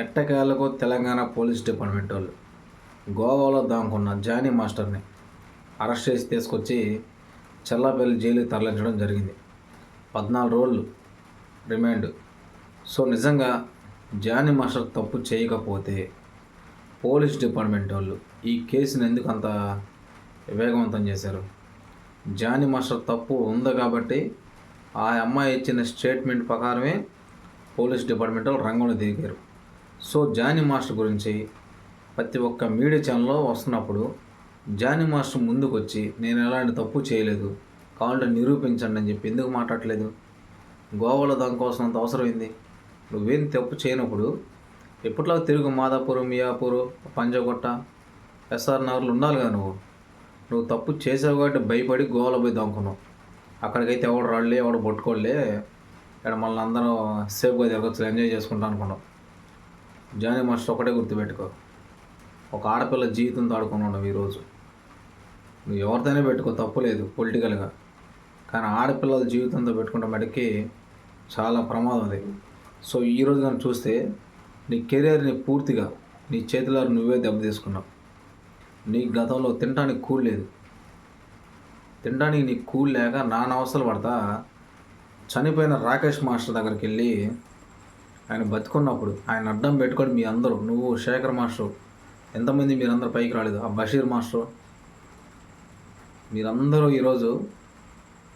ఎట్టకేలకు Telangana police department వాళ్ళు? గోవాలో దాంకున్న జానీ మాస్టర్ని అరెస్ట్ చేసి తీసుకొచ్చి చెల్లాపల్లి జైలుకి తరలించడం జరిగింది. పద్నాలుగు రోజులు రిమాండ్. సో నిజంగా జానీ మాస్టర్ తప్పు చేయకపోతే పోలీస్ డిపార్ట్మెంట్ వాళ్ళు ఈ కేసుని ఎందుకు అంత వేగవంతం చేశారు? జానీ మాస్టర్ తప్పు ఉంది కాబట్టి ఆ అమ్మాయి ఇచ్చిన స్టేట్మెంట్ ప్రకారమే పోలీస్ డిపార్ట్మెంట్ వాళ్ళు రంగంలో దిగారు సో జానీ మాస్టర్ గురించి ప్రతి ఒక్క మీడియా ఛానల్లో వస్తున్నప్పుడు జానీ మాస్టర్ ముందుకు వచ్చి నేను ఎలాంటి తప్పు చేయలేదు. కావాలంటే నిరూపించండి అని చెప్పి ఎందుకు మాట్లాడలేదు గోవాలో దానికోసమంత అంత అవసరమైంది. నువ్వేం తప్పు చేయనప్పుడు ఎప్పట్లో తిరుగు మాదాపూర్ మియాపూర్ పంజగొట్ట ఎస్ఆర్ నగర్లు ఉండాలి కదా నువ్వు. నువ్వు తప్పు చేసావు కాబట్టి భయపడి గోవాలో పోయి దాముకున్నావు అక్కడికైతే ఎవడు రాళ్ళే ఎవడు పట్టుకోలే ఇక్కడ మళ్ళీ అందరం సేఫ్గా తిరగచ్చు ఎంజాయ్ చేసుకుంటా అనుకున్నాం. జానీ మాస్టర్ ఒకటే గుర్తుపెట్టుకో. ఒక ఆడపిల్ల జీవితంతో ఉండవు ఈరోజు నువ్వు ఎవరితోనే పెట్టుకో తప్పులేదు పొలిటికల్గా. కానీ ఆడపిల్లల జీవితంతో పెట్టుకుంటే మటుకి చాలా ప్రమాదం అది. సో ఈరోజు కానీ చూస్తే నీ కెరీర్ని పూర్తిగా నీ చేతిలో నువ్వే దెబ్బ తీసుకున్నావు. నీ గతంలో తినడానికి కూల్ లేదు. తినడానికి నీకు కూల్ లేక నాన్న అవసరాలు పడతా చనిపోయిన రాకేష్ మాస్టర్ దగ్గరికి వెళ్ళి ఆయన బతుకున్నప్పుడు ఆయన అడ్డం పెట్టుకొని మీ అందరూ నువ్వు శేఖర్ మాస్టర్ ఎంతమంది మీరందరూ పైకి రాలేదు? ఆ బషీర్ మాస్టర్. మీరందరూ ఈరోజు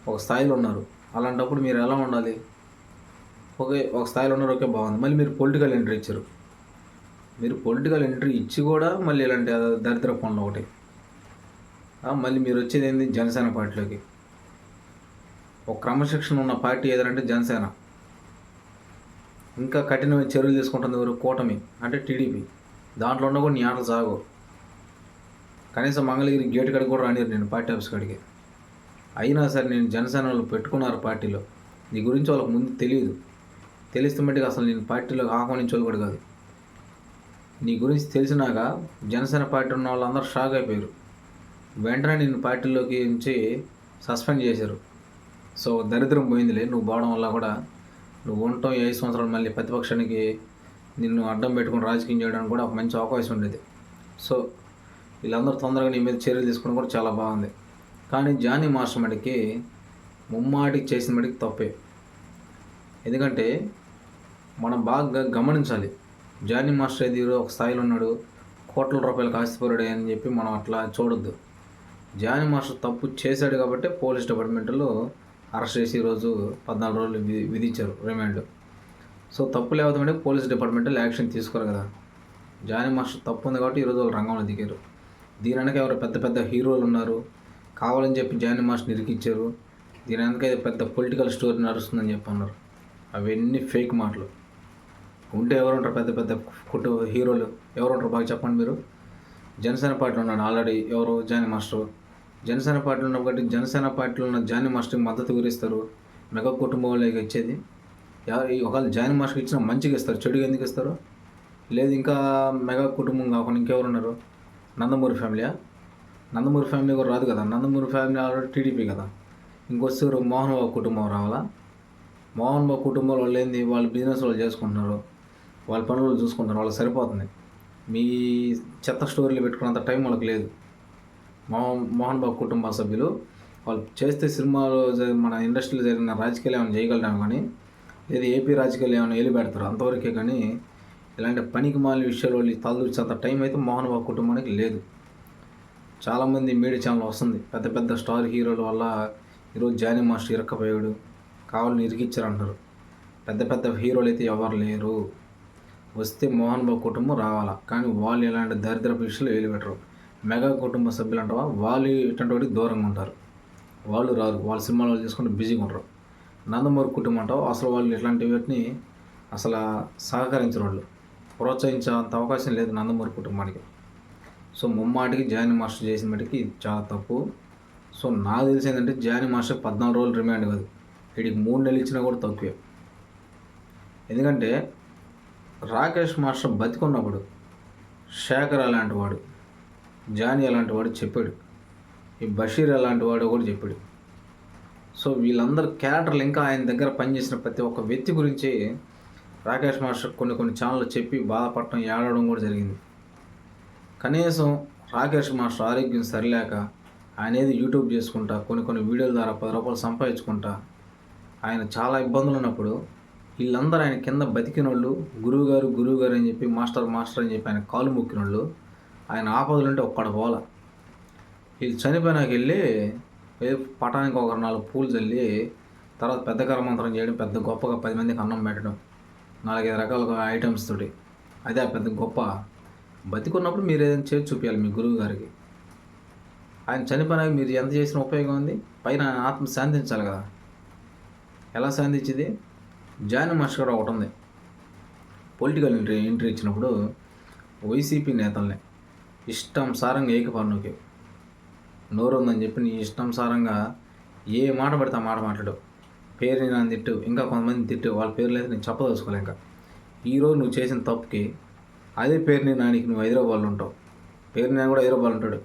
ఒక స్థాయిలో ఉన్నారు. అలాంటప్పుడు మీరు ఎలా ఉండాలి? ఓకే ఒక స్థాయిలో ఉన్నారు ఓకే బాగుంది మళ్ళీ మీరు పొలిటికల్ ఎంట్రీ ఇచ్చారు. మీరు పొలిటికల్ ఎంట్రీ ఇచ్చి కూడా మళ్ళీ ఇలాంటి దరిద్ర పనులు ఒకటి. మళ్ళీ మీరు వచ్చేది ఏంది? జనసేన పార్టీలోకి. ఒక క్రమశిక్షణ ఉన్న పార్టీ ఏదంటే జనసేన. ఇంకా కఠినమైన చర్యలు తీసుకుంటుంది ఎవరు? కూటమి అంటే టీడీపీ. దాంట్లో ఉన్న కూడా నీ ఆటలు సాగు. కనీసం మంగళగిరి గేట్ కాడికి కూడా రానిరు నేను పార్టీ ఆఫీస్ కాడికి. అయినా సరే నేను జనసేన వాళ్ళు పెట్టుకున్నారు పార్టీలో. నీ గురించి వాళ్ళకి ముందు తెలియదు. తెలిస్తే మట్టుకు అసలు నేను పార్టీలో ఆహ్వానించేవాళ్ళు కూడా కాదు. నీ గురించి తెలిసినాక జనసేన పార్టీ ఉన్న వాళ్ళందరూ షాక్ అయిపోయారు. వెంటనే నేను పార్టీలోకి నుంచి సస్పెండ్ చేశారు. సో దరిద్రం పోయిందిలే నువ్వు పోవడం వల్ల కూడా. నువ్వు ఉండటం ఐదు సంవత్సరాలు మళ్ళీ ప్రతిపక్షానికి నిన్ను అడ్డం పెట్టుకుని రాజకీయం చేయడానికి కూడా ఒక మంచి అవకాశం ఉండేది. సో వీళ్ళందరూ తొందరగా నీ మీద చర్యలు తీసుకోవడం కూడా చాలా బాగుంది. కానీ జానీ మాస్టర్ మటుకి ముమ్మాటికి చేసిన మటుకి తప్పే. ఎందుకంటే మనం బాగా గమనించాలి. జానీ మాస్టర్ ఏది ఒక స్థాయిలో ఉన్నాడు కోట్ల రూపాయలు కాసిపోరాడు అని చెప్పి మనం అట్లా చూడొద్దు. జానీ మాస్టర్ తప్పు చేశాడు కాబట్టి పోలీస్ డిపార్ట్మెంట్లో అరెస్ట్ చేసి ఈరోజు పద్నాలుగు రోజులు విధించారు రిమాండ్. సో తప్పు లేకపోతే పోలీస్ డిపార్ట్మెంట్ యాక్షన్ తీసుకోరు కదా. జానీ మాస్టర్ తప్పు ఉంది కాబట్టి ఈరోజు వాళ్ళు రంగంలో దిగారు. దీని వెనక ఎవరు పెద్ద పెద్ద హీరోలు ఉన్నారు. కావాలని చెప్పి జానీ మాస్టర్ నిరికిచ్చారు దీని వెనక పెద్ద పొలిటికల్ స్టోరీ నడుస్తుందని చెప్పి అన్నారు. అవన్నీ ఫేక్ మాటలు. ఉంటే ఎవరుంటారు పెద్ద పెద్ద కుటుంబ హీరోలు? ఎవరుంటారు బాగా చెప్పండి మీరు? జనసేన పార్టీలో ఉన్నాడు ఆల్రెడీ ఎవరు? Johnny master. జనసేన పార్టీలో ఉన్న కాబట్టి జనసేన పార్టీలో ఉన్న జాని మాస్టర్కి మద్దతు గురిస్తారు. మెగా కుటుంబం వాళ్ళకి ఇచ్చేది. ఎవరు ఒకవేళ జానీ మాస్టర్కి ఇచ్చినా మంచిగా ఇస్తారు. చెడుగా ఎందుకు ఇస్తారు? లేదు ఇంకా మెగా కుటుంబం కాకుండా ఇంకెవరున్నారు నందమూరి ఫ్యామిలీయా? నందమూరి ఫ్యామిలీ కూడా రాదు కదా. నందమూరి ఫ్యామిలీ ఆల్రెడీ టీడీపీ కదా. ఇంకొస్తారు మోహన్ బాబు కుటుంబం రావాలా? మోహన్ బాబు కుటుంబంలో వాళ్ళు ఏంది? వాళ్ళ బిజినెస్ వాళ్ళు చేసుకుంటున్నారు. వాళ్ళ పనులు చూసుకుంటారు చూసుకుంటున్నారు. వాళ్ళకి సరిపోతుంది. మీ చెత్త స్టోరీలు పెట్టుకున్నంత టైం వాళ్ళకి లేదు. మోహన్ బాబు కుటుంబ సభ్యులు. వాళ్ళు చేస్తే సినిమాలో మన ఇండస్ట్రీలో జరిగిన రాజకీయాలు ఏమైనా చేయగలడం కానీ లేదు ఏపీ రాజకీయాలు ఏమైనా ఏలి పెడతారు అంతవరకే కానీ ఇలాంటి పనికి మాలిన విషయాలు వాళ్ళు తలదూర్చేంత టైం అయితే మోహన్ బాబు కుటుంబానికి లేదు. చాలామంది మీడియా ఛానల్ వస్తుంది. పెద్ద పెద్ద స్టార్ హీరోల వల్ల ఈరోజు జానీ మాస్టర్ ఇరక్కపోయాడు కావాలని ఇరికిచ్చారంటారు. పెద్ద పెద్ద హీరోలు అయితే ఎవరు లేరు. వస్తే మోహన్ బాబు కుటుంబం రావాలా? కానీ వాళ్ళు ఇలాంటి దరిద్ర విషయాలు వేలిపెట్టరు మెగా కుటుంబ సభ్యులు అంటావా? వాళ్ళు ఇటువంటి దూరంగా ఉంటారు. వాళ్ళు రారు. వాళ్ళ సినిమాలు వాళ్ళు చేసుకుంటే బిజీగా ఉంటారు నందమూరి కుటుంబం అంటావు? అసలు వాళ్ళు ఇట్లాంటి వాటిని అసలు సహకరించిన వాళ్ళు. ప్రోత్సహించేంత అవకాశం లేదు నందమూరి కుటుంబానికి. సో ముమ్మాటికి జానీ మాస్టర్ చేసిన మటుకి చాలా తప్పు. సో నాకు తెలిసి ఏంటంటే జానీ మాస్టర్ పద్నాలుగు రోజులు రిమాండ్ కాదు. వీడికి మూడు నెలలు ఇచ్చినా కూడా తక్కువే. ఎందుకంటే రాకేష్ మాస్టర్ బతికున్నప్పుడు శేఖర్ అలాంటి వాడు జానీ అలాంటి వాడు చెప్పాడు. ఈ బషీర్ అలాంటి వాడు కూడా చెప్పాడు. సో వీళ్ళందరూ క్యారెక్టర్లు ఇంకా ఆయన దగ్గర పనిచేసిన ప్రతి ఒక్క వ్యక్తి గురించి రాకేష్ మాస్టర్ కొన్ని కొన్ని ఛానళ్ళు చెప్పి బాధపడటం ఏడవడం కూడా జరిగింది. కనీసం రాకేష్ మాస్టర్ ఆరోగ్యం సరిలేక ఆయన ఏది యూట్యూబ్ చేసుకుంటా కొన్ని కొన్ని వీడియోల ద్వారా పది రూపాయలు సంపాదించుకుంటా ఆయన చాలా ఇబ్బందులు ఉన్నప్పుడు వీళ్ళందరూ ఆయన కింద బతికినోళ్ళు గురువుగారు గురువు గారు గురువు గారు అని చెప్పి మాస్టర్ మాస్టర్ అని చెప్పి ఆయన కాలు మొక్కినోళ్ళు ఆయన ఆపదలుంటే ఒక్కడ పోల వీళ్ళు చనిపోయినాక వెళ్ళి పటానికి ఒక నాలుగు పూలు చల్లి తర్వాత పెద్ద కర్మంతరం చేయడం పెద్ద గొప్పగా పది మందికి అన్నం పెట్టడం నాలుగైదు రకాల ఐటమ్స్ తోటి. అదే ఆ పెద్ద గొప్ప. బతికున్నప్పుడు మీరు ఏదైనా చేసి చూపించాలి మీ గురువు గారికి. ఆయన చనిపోయినాక మీరు ఎంత చేసిన ఉపయోగం ఉంది. పైన ఆత్మ శాంతించాలి కదా. ఎలా శాంతించింది? జాని మాస్టర్ గారు ఒకటి ఉంది. పొలిటికల్ ఎంట్రీ ఎంట్రీ ఇచ్చినప్పుడు వైసీపీ నేతల్ని ఇష్టానుసారంగా ఏకపన్నుకి నోరు ఉందని చెప్పి నీ ఇష్టానుసారంగా ఏ మాట పడితే ఆ మాట మాట్లాడు. పేరుని నన్ను తిట్టు ఇంకా కొంతమంది తిట్టు వాళ్ళ పేర్లు అయితే నేను చెప్పదలుచుకోలే ఇంకా. ఈరోజు నువ్వు చేసిన తప్పుకి అదే పేరుని నానికి నువ్వు హైదరాబాద్లో ఉంటావు. పేరుని నేను కూడా హైదరాబాద్ ఉంటాడు.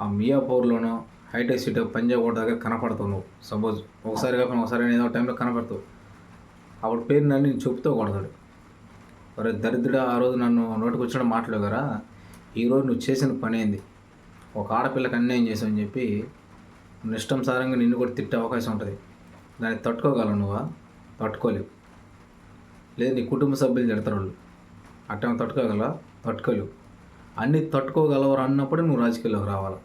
ఆ మియాపూర్లోనో హైటెక్ సిటీ పంజాబ్ కోట దగ్గర కనపడతావు నువ్వు. సపోజ్ ఒకసారి కాకుండా ఒకసారి ఏదో టైంలో కనపడతావు. అప్పుడు పేరు నన్ను నేను చెప్తూ కొడతాడు. ఒరే దరిద్రుడు ఆ రోజు నన్ను నోటికి వచ్చిన కదా ఈరోజు నువ్వు చేసిన పని ఏంది? ఒక ఆడపిల్లకి అన్యాయం చేసావని చెప్పి నువ్వు ఇష్టంసారంగా నిన్ను కూడా తిట్టే అవకాశం ఉంటుంది. దాన్ని తట్టుకోగలవు నువ్వా? తట్టుకోలేవు. లేదు నీ కుటుంబ సభ్యులు తిడతారు వాళ్ళు. అట్టేమో తట్టుకోగలవా? తట్టుకోలేవు. అన్నీ తట్టుకోగలవరు అన్నప్పుడు నువ్వు రాజకీయాల్లోకి రావాలి?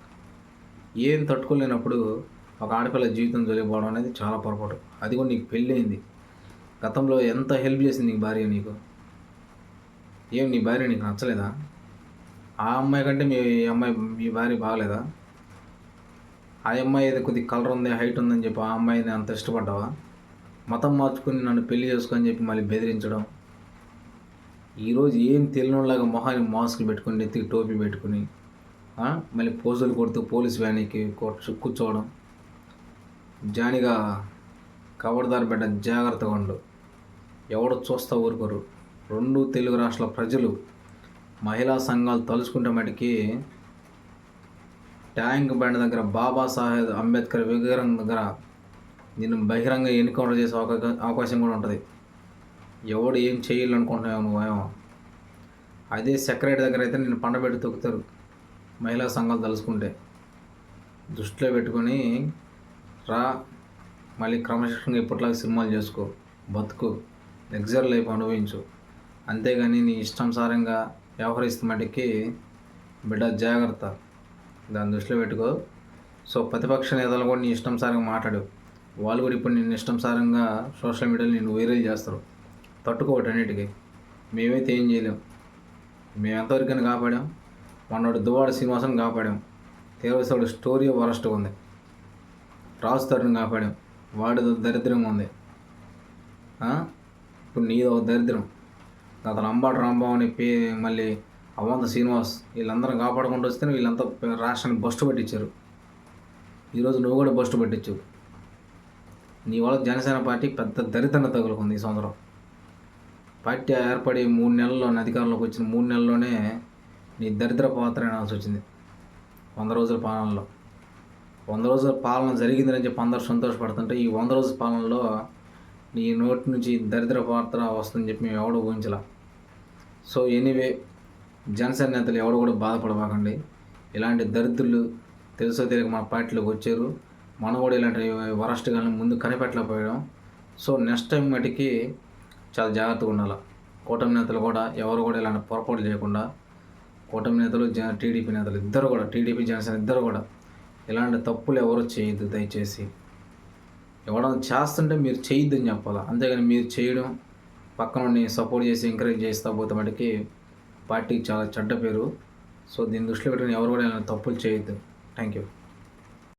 ఏం తట్టుకోలేనప్పుడు ఒక ఆడపిల్ల జీవితం జరిగిపోవడం అనేది చాలా పొరపాటు. అది కూడా నీకు పెళ్ళయింది గతంలో ఎంత హెల్ప్ చేసింది నీకు భార్య నీకు? ఏం నీ భార్య నీకు నచ్చలేదా? ఆ అమ్మాయి కంటే మీ అమ్మాయి మీ భార్య బాగలేదా? ఆ అమ్మాయి ఏదో కొద్ది కలర్ ఉంది హైట్ ఉందని చెప్పి ఆ అమ్మాయిని అంత ఇష్టపడ్డావా? మతం మార్చుకుని నన్ను పెళ్ళి చేసుకొని చెప్పి మళ్ళీ బెదిరించడం. ఈరోజు ఏం తెలియనిలాగా మొహాన్ని మాస్క్ పెట్టుకుని నెత్తికి టోపీ పెట్టుకుని మళ్ళీ పోజులు కొడుతూ పోలీస్ వ్యానికి కూర్చోవడం. జానిగా కవర్దార్ బిడ్డ జాగ్రత్తగా ఉండు. ఎవడు చూస్తా ఊరుకోరు. రెండు తెలుగు రాష్ట్రాల ప్రజలు మహిళా సంఘాలు తలుచుకుంటే మటుకి ట్యాంక్ బండ్ దగ్గర బాబాసాహెబ్ అంబేద్కర్ విగ్రహం దగ్గర నిన్ను బహిరంగ ఎన్కౌంటర్ చేసే అవకాశం అవకాశం కూడా ఉంటుంది. ఎవడు ఏం చేయాలనుకుంటున్నావు నువ్వేమో అదే సెక్రటరీ దగ్గర అయితే నేను పండబెట్టి తొక్కుతారు మహిళా సంఘాలు తలుచుకుంటే. దృష్టిలో పెట్టుకొని రా మళ్ళీ క్రమశిక్షణగా ఇప్పట్లాగా సినిమాలు చేసుకో బతుకు లగ్జరీ లైఫ్ అనుభవించు. అంతేగాని నీ ఇష్టానుసారంగా వ్యవహరిస్తే మటుకి బిడ్డ జాగ్రత్త. దాన్ని దృష్టిలో పెట్టుకో. సో ప్రతిపక్ష నేతలు కూడా నీ ఇష్టంసారంగా మాట్లాడు. వాళ్ళు కూడా ఇప్పుడు నిన్ను ఇష్టంసారంగా సోషల్ మీడియాలో నేను వైరల్ చేస్తారు. తట్టుకోవటం అన్నిటికీ. మేమైతే ఏం చేయలేం. మేము ఎంతవరకైనా కాపాడాం. మొన్నటి దువాడ శ్రీనివాసం కాపాడాం. తీవ్రస్తుడు స్టోరీ వరస్ట్ ఉంది. రాజు తరుణ్ కాపాడాం. వాడి దరిద్రంగా ఉంది. ఇప్పుడు నీదో ఒక దరిద్రం. అతను అంబాడు రాంబాబు అని పే మళ్ళీ అవంత శ్రీనివాస్ వీళ్ళందరం కాపాడుకుంటూ వస్తే వీళ్ళంతా రాష్ట్రాన్ని బస్టు పట్టించారు. ఈరోజు నువ్వు కూడా బస్టు పట్టించావు నీ వల్ల జనసేన పార్టీ పెద్ద దరిద్రన తగులుకుంది ఈ సంవత్సరం. పార్టీ ఏర్పడి మూడు నెలల్లోనే అధికారంలోకి వచ్చిన మూడు నెలల్లోనే నీ దరిద్ర పాత్ర అనాల్సి వచ్చింది. వంద రోజుల పాలనలో. వంద రోజుల పాలన జరిగిందని చెప్పి అందరూ సంతోషపడుతుంటే ఈ వంద రోజుల పాలనలో నీ నోటి నుంచి దరిద్ర పాత్ర వస్తుందని చెప్పి మేము ఎవడో ఊహించలా. సో ఎనీవే జనసేన నేతలు ఎవడు కూడా బాధపడబాకండి. ఇలాంటి దరిద్రులు తెలుసో తెలియక మన పార్టీలోకి వచ్చారు. మనం కూడా ఇలాంటి వరస్ట్ కానీ ముందు కనిపెట్టలేకపోయాం. సో నెక్స్ట్ టైం మటుకి చాలా జాగ్రత్తగా ఉండాలి. కూటమి నేతలు కూడా ఎవరు కూడా ఇలాంటి పొరపాటు చేయకుండా కూటమి నేతలు జ టీడీపీ నేతలు ఇద్దరు కూడా టీడీపీ జనసేన ఇద్దరు కూడా ఇలాంటి తప్పులు ఎవరు చేయొద్దు దయచేసి. ఎవడన్నా చేస్తుంటే మీరు చేయొద్దని చెప్పాలి? అంతేగాని మీరు చేయడం పక్కన సపోర్ట్ చేసి ఎంకరేజ్ చేస్తా పోతే మటుకి పార్టీకి చాలా చెడ్డ పేరు. సో దీన్ని దృష్టిలో పెట్టుకుని ఎవరు కూడా తప్పులు చేయొద్దు. Thank you